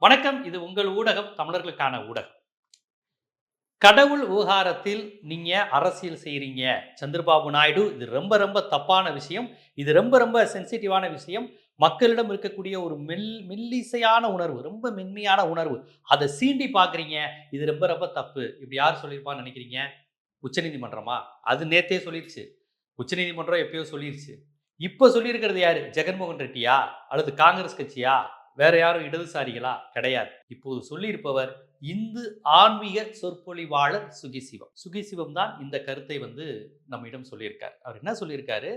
வணக்கம். இது உங்கள் ஊடகம் தமிழர்களுக்கான ஊடகம். கடவுள் விவகாரத்தில் நீங்க அரசியல் செய்கிறீங்க சந்திரபாபு நாயுடு இது ரொம்ப ரொம்ப தப்பான விஷயம். இது ரொம்ப ரொம்ப சென்சிட்டிவான விஷயம். மக்களிடம் இருக்கக்கூடிய ஒரு மெல் மெல்லிசையான உணர்வு ரொம்ப மென்மையான உணர்வு அதை சீண்டி பார்க்குறீங்க. இது ரொம்ப ரொம்ப தப்பு. இப்படி யார் சொல்லியிருப்பான்னு நினைக்கிறீங்க? உச்சநீதிமன்றமா? அது நேத்தே சொல்லிருச்சு. உச்சநீதிமன்றம் எப்பயோ சொல்லிருச்சு. இப்போ சொல்லியிருக்கிறது யார்? ஜெகன்மோகன் ரெட்டியா? அல்லது காங்கிரஸ் கட்சியா? வேற யாரும் இடதுசாரிகளா கிடையாது. இப்போது சொல்லியிருப்பவர் இந்து ஆன்மீக சொற்பொழிவாளர் சுகிசிவம். சுகிசிவம் தான் இந்த கருத்தை வந்து நம்மிடம் சொல்லியிருக்கார். அவர் என்ன சொல்லியிருக்காரு?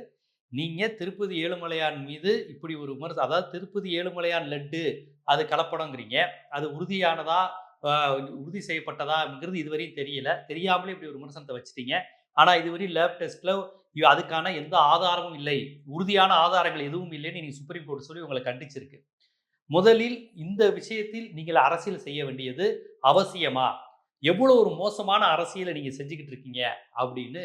நீங்க திருப்பதி ஏழுமலையான் மீது இப்படி ஒரு விமர்சனம் அதாவது திருப்பதி ஏழுமலையான் லட்டு அது கலப்படங்கிறீங்க அது உறுதியானதா உறுதி செய்யப்பட்டதாங்கிறது இதுவரையும் தெரியல. தெரியாமலே இப்படி ஒரு விமர்சனத்தை வச்சுட்டீங்க. ஆனா இதுவரையும் லேப் டெஸ்ட்ல அதுக்கான எந்த ஆதாரமும் இல்லை. உறுதியான ஆதாரங்கள் எதுவும் இல்லைன்னு நீங்க சுப்ரீம் கோர்ட் சொல்லி உங்களை கண்டிச்சிருக்கு. முதலில் இந்த விஷயத்தில் நீங்கள் அரசியல் செய்ய வேண்டியது அவசியமா? எவ்வளோ ஒரு மோசமான அரசியலை நீங்கள் செஞ்சுக்கிட்டு இருக்கீங்க? அப்படின்னு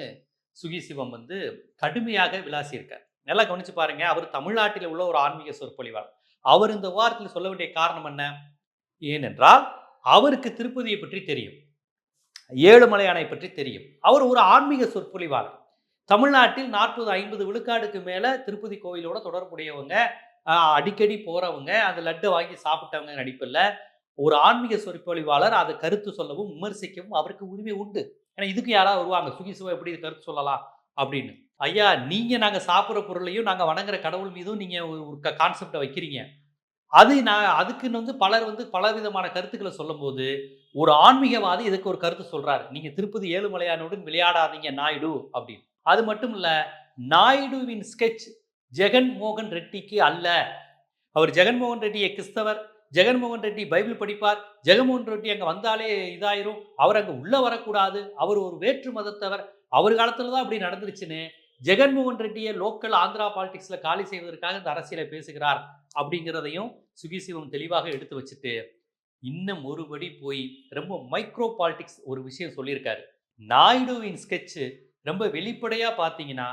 சுகி சிவம் வந்து கடுமையாக விளாசியிருக்கார். நல்லா கவனிச்சு பாருங்க அவர் தமிழ்நாட்டில் உள்ள ஒரு ஆன்மீக சொற்பொழிவாளர். அவர் இந்த வாரத்தில் சொல்ல வேண்டிய காரணம் என்ன? ஏனென்றால் அவருக்கு திருப்பதியை பற்றி தெரியும். ஏழுமலையானை பற்றி தெரியும். அவர் ஒரு ஆன்மீக சொற்பொழிவாளர். தமிழ்நாட்டில் நாற்பது ஐம்பது விழுக்காடுக்கு மேலே திருப்பதி கோவிலோட தொடர்புடையவங்க அடிக்கடி போறவங்க அந்த லட்டை வாங்கி சாப்பிட்டவங்க நடிப்பில்ல ஒரு ஆன்மீக சொற்பொழிவாளர் அதை கருத்து சொல்லவும் விமர்சிக்கவும் அவருக்கு உரிமை உண்டு. ஏன்னா இதுக்கு யாராவது வருவாங்க சுகிசுவை எப்படி இது கருத்து சொல்லலாம் அப்படின்னு. ஐயா நீங்க நாங்க சாப்பிட்ற பொருளையும் நாங்க வணங்குற கடவுள் மீதும் நீங்க ஒரு ஒரு கான்செப்டை வைக்கிறீங்க. அது நான் அதுக்குன்னு வந்து பலர் வந்து பல விதமான கருத்துக்களை சொல்லும்போது ஒரு ஆன்மீகவாதி இதுக்கு ஒரு கருத்து சொல்றாரு. நீங்க திருப்பதி ஏழுமலையானுடன் விளையாடாதீங்க நாயுடு அப்படின்னு. அது மட்டும் இல்ல நாயுடுவின் ஸ்கெட்ச் ஜெகன் மோகன் ரெட்டிக்கு அல்ல. அவர் ஜெகன்மோகன் ரெட்டியை கிறிஸ்தவர் ஜெகன்மோகன் ரெட்டி பைபிள் படிப்பார் ஜெகன்மோகன் ரெட்டி அங்கே வந்தாலே இதாயிரும் அவர் அங்கே உள்ள வரக்கூடாது அவர் ஒரு வேற்று மதத்தவர் அவர் காலத்தில் தான் அப்படி நடந்துருச்சுன்னு ஜெகன்மோகன் ரெட்டியை லோக்கல் ஆந்திரா பாலிடிக்ஸில் காலி செய்வதற்காக இந்த அரசியலை பேசுகிறார் அப்படிங்கிறதையும் சுகிசிவம் தெளிவாக எடுத்து வச்சுட்டு இன்னும் ஒருபடி போய் ரொம்ப மைக்ரோ பாலிடிக்ஸ் ஒரு விஷயம் சொல்லியிருக்காரு. நாயுடுவின் ஸ்கெட்ச் ரொம்ப வெளிப்படையாக பார்த்தீங்கன்னா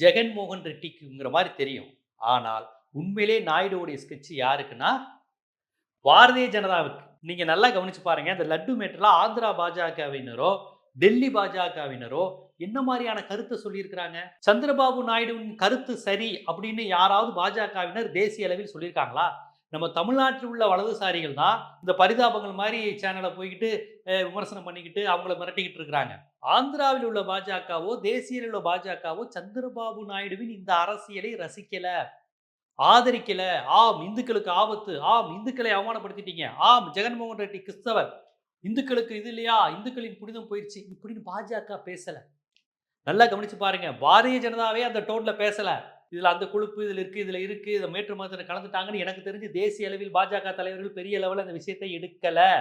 ஜெகன்மோகன் ரெட்டிக்குங்கிற மாதிரி தெரியும். ஆனால் உண்மையிலே நாயுடுவோடைய ஸ்கெட்ச் யாருக்குன்னா பாரதிய ஜனதாவுக்கு. நீங்கள் நல்லா கவனிச்சு பாருங்க இந்த லட்டு மேட்டர்ல ஆந்திரா பாஜகவினரோ டெல்லி பாஜகவினரோ என்ன மாதிரியான கருத்தை சொல்லியிருக்கிறாங்க? சந்திரபாபு நாயுடுவின் கருத்து சரி அப்படின்னு யாராவது பாஜகவினர் தேசிய அளவில் சொல்லியிருக்காங்களா? நம்ம தமிழ்நாட்டில் உள்ள வலதுசாரிகள் தான் இந்த பரிதாபங்கள் மாதிரி சேனலை போய்கிட்டு விமர்சனம் பண்ணிக்கிட்டு அவங்கள மிரட்டிக்கிட்டு இருக்கிறாங்க. ஆந்திராவில் உள்ள பாஜகவோ தேசியில் உள்ள பாஜகவோ சந்திரபாபு நாயுடுவின் இந்த அரசியலை ரசிக்கல ஆதரிக்கல. ஆம் இந்துக்களுக்கு ஆபத்து. ஆம் இந்துக்களை அவமானப்படுத்திட்டீங்க. ஆம் ஜெகன்மோகன் ரெட்டி கிறிஸ்தவர். இந்துக்களுக்கு இது இல்லையா? இந்துக்களின் புனிதம் போயிடுச்சு இப்படின்னு பாஜக பேசல. நல்லா கவனிச்சு பாருங்க. பாரதிய ஜனதாவே அந்த டோன்ல பேசல. இதில் அந்த கொழுப்பு இதில் இருக்குது இதில் இருக்குது இதை மேற்று மதத்தில் கலந்துட்டாங்கன்னு எனக்கு தெரிஞ்சு தேசிய அளவில் பாஜக தலைவர்கள் பெரிய அளவில் அந்த விஷயத்தை எடுக்கலை.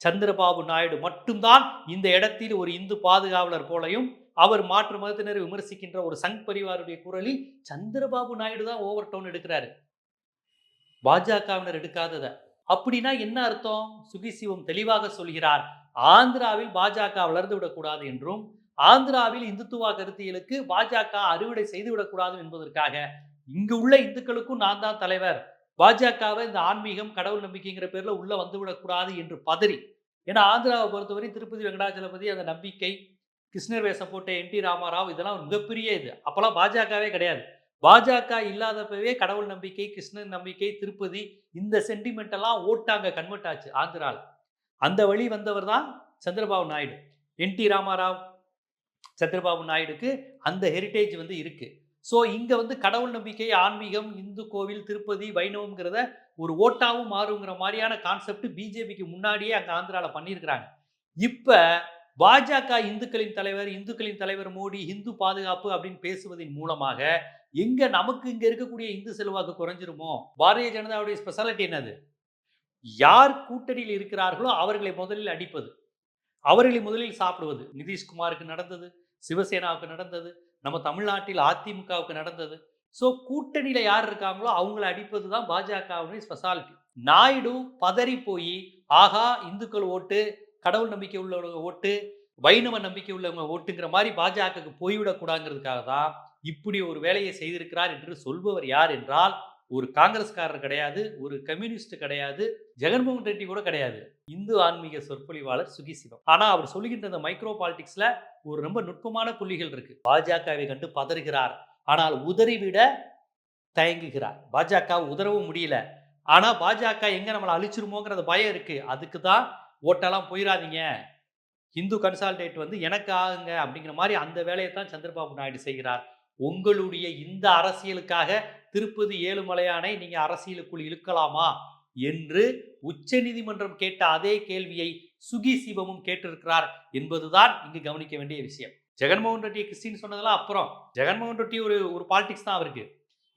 சந்திரபாபு நாயுடு மட்டும்தான் இந்த இடத்தில் ஒரு இந்து பாதுகாவலர் போலையும் அவர் மாற்று மதத்தினரை விமர்சிக்கின்ற ஒரு சங் பரிவாருடைய குரலில் சந்திரபாபு நாயுடு தான் ஓவர் டவுன் எடுக்கிறாரு. பாஜகவினர் எடுக்காததை. அப்படின்னா என்ன அர்த்தம்? சுகிசிவம் தெளிவாக சொல்கிறார் ஆந்திராவில் பாஜக வளர்ந்து விடக்கூடாது என்றும் ஆந்திராவில் இந்துத்துவா கருத்தியலுக்கு பாஜக அறுவடை செய்து விடக்கூடாது என்பதற்காக இங்கு உள்ள இந்துக்களுக்கும் நான் தான் தலைவர். பாஜகவை இந்த ஆன்மீகம் கடவுள் நம்பிக்கைங்கிற பேர்ல உள்ள வந்து விடக்கூடாது என்று பதறி. ஏன்னா ஆந்திராவை பொறுத்தவரை திருப்பதி வெங்கடாச்சலபதி அந்த நம்பிக்கை கிருஷ்ணர் வேஷம் போட்ட என் டி ராமாராவ் இதெல்லாம் ஒரு மிகப்பெரிய இது. அப்போல்லாம் பாஜகவே கிடையாது. பாஜக இல்லாதப்பவே கடவுள் நம்பிக்கை கிருஷ்ணன் நம்பிக்கை திருப்பதி இந்த சென்டிமெண்ட் எல்லாம் ஓட்டாங்க கன்வெர்ட் ஆச்சு ஆந்திரால். அந்த வழி வந்தவர் தான் சந்திரபாபு நாயுடு. என் டி ராமாராவ் சந்திரபாபு நாயுடுக்கு அந்த ஹெரிட்டேஜ் வந்து இருக்குது ஸோ இங்கே வந்து கடவுள் நம்பிக்கை ஆன்மீகம் இந்து கோவில் திருப்பதி வைணவம்ங்கிறத ஒரு ஓட்டாவும் மாறுங்கிற மாதிரியான கான்செப்ட் பிஜேபிக்கு முன்னாடியே அங்கே ஆந்திராவில் பண்ணியிருக்கிறாங்க. இப்போ பாஜக இந்துக்களின் தலைவர் இந்துக்களின் தலைவர் மோடி இந்து பாதுகாப்பு அப்படின்னு பேசுவதன் மூலமாக எங்க நமக்கு இங்க இருக்கக்கூடிய இந்து செல்வாக்கு குறைஞ்சிருமோ? பாரதிய ஜனதாவுடைய ஸ்பெஷாலிட்டி என்னது? யார் கூட்டணியில் இருக்கிறார்களோ அவர்களை முதலில் அடிப்பது. அவர்களை முதலில் சாப்பிடுவது. நிதிஷ்குமாருக்கு நடந்தது சிவசேனாவுக்கு நடந்தது நம்ம தமிழ்நாட்டில் அதிமுகவுக்கு நடந்தது. ஸோ கூட்டணியில் யார் இருக்காங்களோ அவங்கள அடிப்பது தான் பாஜகவுடைய ஸ்பெஷாலிட்டி நாயுடு பதறி போய் ஆகா இந்துக்கள் ஓட்டு கடவுள் நம்பிக்கை உள்ளவங்க ஓட்டு வைணவ நம்பிக்கை உள்ளவங்க ஓட்டுங்கிற மாதிரி பாஜகவுக்கு போய்விடக்கூடாங்கிறதுக்காக தான் இப்படி ஒரு வேலையை செய்திருக்கிறார் என்று சொல்பவர் யார் என்றால் ஒரு காங்கிரஸ்காரர் கிடையாது ஒரு கம்யூனிஸ்ட் கிடையாது ஜெகன்மோகன் ரெட்டி கூட கிடையாது. இந்து ஆன்மீக சொற்பொழிவாளர் சுகி சிவம். ஆனா அவர் சொல்லுகின்ற அந்த மைக்ரோ பாலிடிக்ஸ்ல ஒரு ரொம்ப நுட்பமான புள்ளிகள் இருக்கு. பாஜகவை கண்டு பதறுகிறார். ஆனால் உதறிவிட தயங்குகிறார். பாஜக உதறவும் முடியல. ஆனா பாஜக எங்க நம்மளை அழிச்சிருமோங்கிறது பயம் இருக்கு. அதுக்கு தான் ஓட்டெல்லாம் போயிடாதீங்க இந்து கன்சால்டேட் வந்து எனக்கு ஆகுங்க அப்படிங்கிற மாதிரி அந்த வேலையை தான் சந்திரபாபு நாயுடு செய்கிறார். உங்களுடைய இந்த அரசியலுக்காக திருப்பதி ஏழுமலையானை நீங்கள் அரசியலுக்குள் இழுக்கலாமா? என்று உச்சநீதிமன்றம் கேட்ட அதே கேள்வியை சுகி சிவமும் கேட்டிருக்கிறார் என்பதுதான் இங்கு கவனிக்க வேண்டிய விஷயம். ஜெகன்மோகன் ரெட்டியை கிறிஸ்டின் சொன்னதெல்லாம் அப்புறம். ஜெகன்மோகன் ரெட்டி ஒரு ஒரு பாலிடிக்ஸ் தான் அவருக்கு.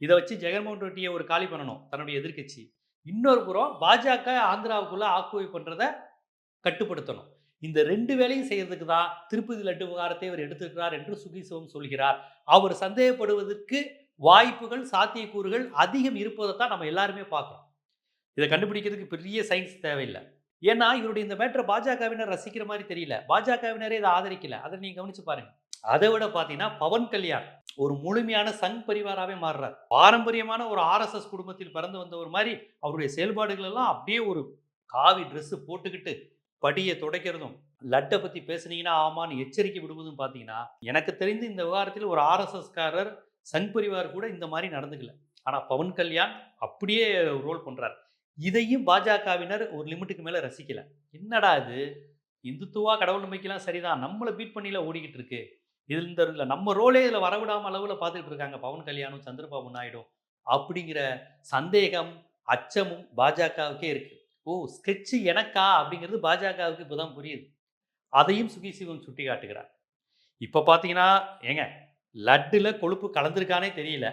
இதை வச்சு ஜெகன்மோகன் ரெட்டியை ஒரு காலி பண்ணணும் தன்னுடைய எதிர்க்கட்சி. இன்னொரு புறம் பாஜக ஆந்திராவுக்குள்ள ஆக்குவை பண்றதை கட்டுப்படுத்தணும். இந்த ரெண்டு வேலையும் செய்யறதுக்கு தான் திருப்பதி லட்டு விவகாரத்தை அவர் எடுத்திருக்கிறார் என்று சுகி சிவம் சொல்கிறார். அவர் சந்தேகப்படுவதற்கு வாய்ப்புகள் சாத்தியக்கூறுகள் அதிகம் இருப்பதை தான் நம்ம எல்லாருமே பார்க்குறோம். இதை கண்டுபிடிக்கிறதுக்கு பெரிய சயின்ஸ் தேவையில்லை. ஏன்னா இவருடைய இந்த மேட்டரை பாஜகவினர் ரசிக்கிற மாதிரி தெரியல. பாஜகவினரே இதை ஆதரிக்கல. அதை நீங்க கவனிச்சு பாருங்க. அதை விட பார்த்தீங்கன்னா பவன் கல்யாண் ஒரு முழுமையான சங் பரிவாராகவே மாறுறார். பாரம்பரியமான ஒரு ஆர்எஸ்எஸ் குடும்பத்தில் பிறந்து வந்த ஒரு மாதிரி அவருடைய செயல்பாடுகள் எல்லாம் அப்படியே ஒரு காவி ட்ரெஸ்ஸு போட்டுக்கிட்டு படியை துடைக்கிறதும் லட்டை பற்றி பேசுனீங்கன்னா ஆமான்னு எச்சரிக்கை விடுவதும் பார்த்தீங்கன்னா எனக்கு தெரிந்து இந்த விவகாரத்தில் ஒரு ஆர்எஸ்எஸ்காரர் சங் பரிவார் கூட இந்த மாதிரி நடந்துக்கல. ஆனால் பவன் கல்யாண் அப்படியே ரோல் பண்ணுறார் இதையும் பாஜகவினர் ஒரு லிமிட்டுக்கு மேலே ரசிக்கல. என்னடா இது? இந்துத்துவா கடவுள் நம்பிக்கைலாம் சரிதான். நம்மளை பீட் பண்ணில ஓடிக்கிட்டு இருக்கு இதில் இந்த நம்ம ரோலே இதில் வரவிடாமல் அளவில் பார்த்துட்டு இருக்காங்க பவன் கல்யாணும் சந்திரபாபு நாயுடும் அப்படிங்கிற சந்தேகம் அச்சமும் பாஜகவுக்கே இருக்கு. ஓ ஸ்கெட்ச் எனக்கா? அப்படிங்கிறது பாஜகவுக்கு இப்போதான் புரியுது. அதையும் சுகி சிவம் சுட்டி காட்டுகிறார் இப்போ பார்த்தீங்கன்னா ஏங்க லட்டில் கொழுப்பு கலந்துருக்கானே தெரியல.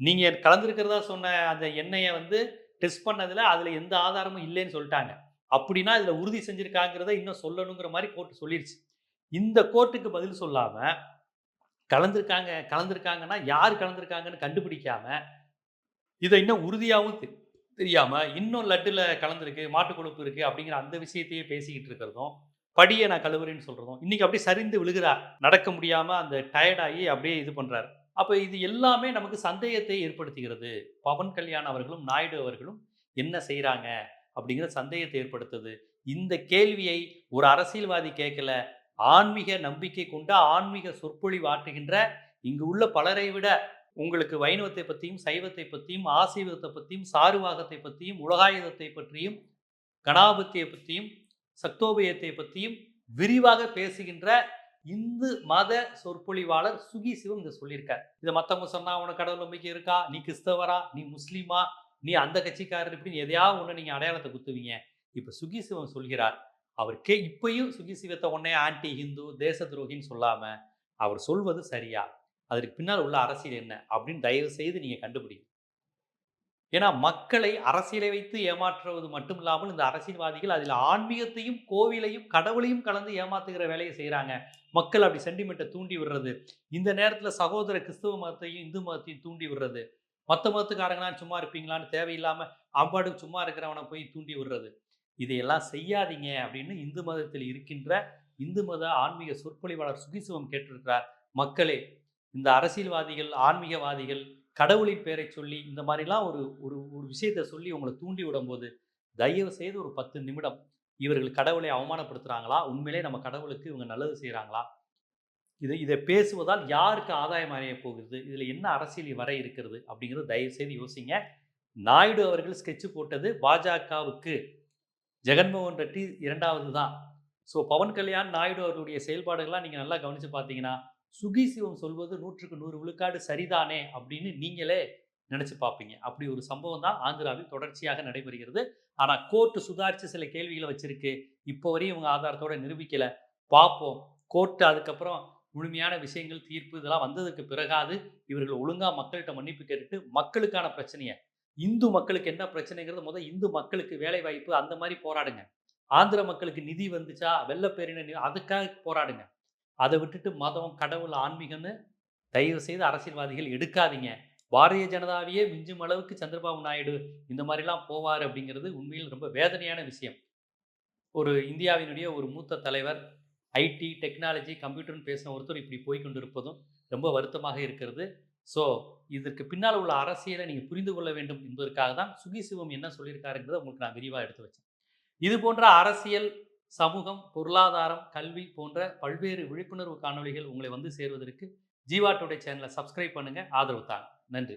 நீங்கள் கலந்துருக்கிறதா சொன்ன அந்த எண்ணெயை வந்து டெஸ்ட் பண்ணதில் அதில் எந்த ஆதாரமும் இல்லைன்னு சொல்லிட்டாங்க. அப்படின்னா இதில் உறுதி செஞ்சுருக்காங்கிறத இன்னும் சொல்லணுங்கிற மாதிரி கோர்ட் சொல்லிருச்சு. இந்த கோர்ட்டுக்கு பதில் சொல்லாமல் கலந்துருக்காங்க கலந்துருக்காங்கன்னா யார் கலந்துருக்காங்கன்னு கண்டுபிடிக்காம இதை இன்னும் உறுதியாகவும் தெரியாமல் இன்னும் லட்டில் கலந்துருக்கு மாட்டு கொழுப்பு இருக்குது அப்படிங்கிற அந்த விஷயத்தையே பேசிக்கிட்டு இருக்கிறதும் படியை நான் கழுவுறேன்னு சொல்கிறோம் இன்றைக்கி அப்படியே சரிந்து விழுகிறார் நடக்க முடியாமல் அந்த டயர்டாகி அப்படியே இது பண்ணுறாரு அப்போ இது எல்லாமே நமக்கு சந்தேகத்தை ஏற்படுத்துகிறது. பவன் கல்யாண் அவர்களும் நாயுடு அவர்களும் என்ன செய்கிறாங்க அப்படிங்கிற சந்தேகத்தை ஏற்படுத்துது. இந்த கேள்வியை ஒரு அரசியல்வாதி கேட்கல. ஆன்மீக நம்பிக்கை கொண்ட ஆன்மீக சொற்பொழிவு ஆற்றுகின்ற இங்கு உள்ள பலரை விட உங்களுக்கு வைணவத்தை பற்றியும் சைவத்தை பற்றியும் ஆசீவத்தை பற்றியும் சாருவாகத்தை பற்றியும் உலகாயுதத்தை பற்றியும் கணாபத்தியை பற்றியும் சக்தோபயத்தை பற்றியும் விரிவாக பேசுகின்ற இந்து மத சொற்பொழிவாளர் சுகி சிவம் இதை சொல்லியிருக்கார். இதை மற்றவங்க சொன்னா உனக்கு கடவுள் நம்பிக்கை இருக்கா? நீ கிறிஸ்தவரா? நீ முஸ்லீமா? நீ அந்த கட்சிக்காரர் இப்படின்னு எதையாவது ஒன்று நீங்கள் அடையாளத்தை குத்துவீங்க. இப்போ சுகி சிவம் சொல்கிறார். அவர் கே இப்பயும் சுகி சிவத்தை உடனே ஆன்டி ஹிந்து தேச துரோகின்னு சொல்லாமல் அவர் சொல்வது சரியா? அதற்கு பின்னால் உள்ள அரசியல் என்ன? அப்படின்னு தயவு செய்து நீங்கள் கண்டுபிடிங்க. ஏன்னா மக்களை அரசியலை வைத்து ஏமாற்றுவது மட்டும் இல்லாமல் இந்த அரசியல்வாதிகள் அதில் ஆன்மீகத்தையும் கோவிலையும் கடவுளையும் கலந்து ஏமாத்துகிற வேலையை செய்கிறாங்க மக்கள் அப்படி சென்டிமெண்ட்டை தூண்டி விடுறது. இந்த நேரத்தில் சகோதர கிறிஸ்துவ மதத்தையும் இந்து மதத்தையும் தூண்டி விடுறது. மற்ற மதத்துக்காரங்களாம் சும்மா இருப்பீங்களான்னு தேவையில்லாமல் அம்பாடுக்கு சும்மா இருக்கிறவனை போய் தூண்டி விடுறது. இதையெல்லாம் செய்யாதீங்க அப்படின்னு இந்து மதத்தில் இருக்கின்ற இந்து மத ஆன்மீக சொற்பொழிவாளர் சுகிசிவம் கேட்டிருக்கிறார். மக்களே இந்த அரசியல்வாதிகள் ஆன்மீகவாதிகள் கடவுளின் பேரை சொல்லி இந்த மாதிரிலாம் ஒரு ஒரு ஒரு விஷயத்தை சொல்லி உங்களை தூண்டி விடும்போது தயவு செய்து ஒரு பத்து நிமிடம் இவர்கள் கடவுளை அவமானப்படுத்துகிறாங்களா உண்மையிலே நம்ம கடவுளுக்கு இவங்க நல்லது செய்கிறாங்களா இதை இதை பேசுவதால் யாருக்கு ஆதாயம் அடைய போகுது இதில் என்ன அரசியல் வர இருக்கிறது? அப்படிங்கிறது தயவு செய்து யோசிங்க. நாயுடு அவர்கள் ஸ்கெட்சு போட்டது பாஜகவுக்கு. ஜெகன்மோகன் ரெட்டி இரண்டாவது தான் ஸோ பவன் கல்யாண் நாயுடு அவருடைய செயல்பாடுகள்லாம் நீங்கள் நல்லா கவனித்து பார்த்தீங்கன்னா சுகி சிவம் சொல்வது நூற்றுக்கு நூறு விழுக்காடு சரிதானே அப்படின்னு நீங்களே நினச்சி பார்ப்பீங்க. அப்படி ஒரு சம்பவம் தான் ஆந்திராவில் தொடர்ச்சியாக நடைபெறுகிறது. ஆனால் கோர்ட்டு சுதாரித்து சில கேள்விகளை வச்சிருக்கு. இப்போ வரையும் இவங்க ஆதாரத்தோட நிரூபிக்கலை. பார்ப்போம். கோர்ட்டு அதுக்கப்புறம் முழுமையான விஷயங்கள் தீர்ப்பு இதெல்லாம் வந்ததுக்கு பிறகாது இவர்கள் ஒழுங்கா மக்கள்கிட்ட மன்னிப்பு கேட்டுட்டு மக்களுக்கான பிரச்சனையை இந்து மக்களுக்கு என்ன பிரச்சனைங்கிறது முதல் இந்து மக்களுக்கு வேலை வாய்ப்பு அந்த மாதிரி போராடுங்க. ஆந்திர மக்களுக்கு நிதி வந்துச்சா வெள்ளப்பேரின அதுக்காக போராடுங்க. அதை விட்டுட்டு மதம் கடவுள் ஆன்மீகம்னு தயவு செய்து அரசியல்வாதிகள் எடுக்காதீங்க. பாரதிய ஜனதாவையே மிஞ்சும் அளவுக்கு சந்திரபாபு நாயுடு இந்த மாதிரிலாம் போவார் அப்படிங்கிறது உண்மையில் ரொம்ப வேதனையான விஷயம். ஒரு இந்தியாவினுடைய ஒரு மூத்த தலைவர் ஐடி டெக்னாலஜி கம்ப்யூட்டர்னு பேசின ஒருத்தர் இப்படி போய் கொண்டிருப்பதும் ரொம்ப வருத்தமாக இருக்கிறது. ஸோ இதற்கு பின்னால் உள்ள அரசியலை நீங்கள் புரிந்து கொள்ள வேண்டும் என்பதற்காக தான் சுகி சிவம் என்ன சொல்லியிருக்காருங்கிறத உங்களுக்கு நான் விரிவாக எடுத்து வச்சேன். இது போன்ற அரசியல் சமூகம் பொருளாதாரம் கல்வி போன்ற பல்வேறு விழிப்புணர்வு காணொளிகள் உங்களை வந்து சேருவதற்கு ஜீவா டுடே சேனலை சப்ஸ்கிரைப் பண்ணுங்கள் ஆதரவு தாங்க. நன்றி.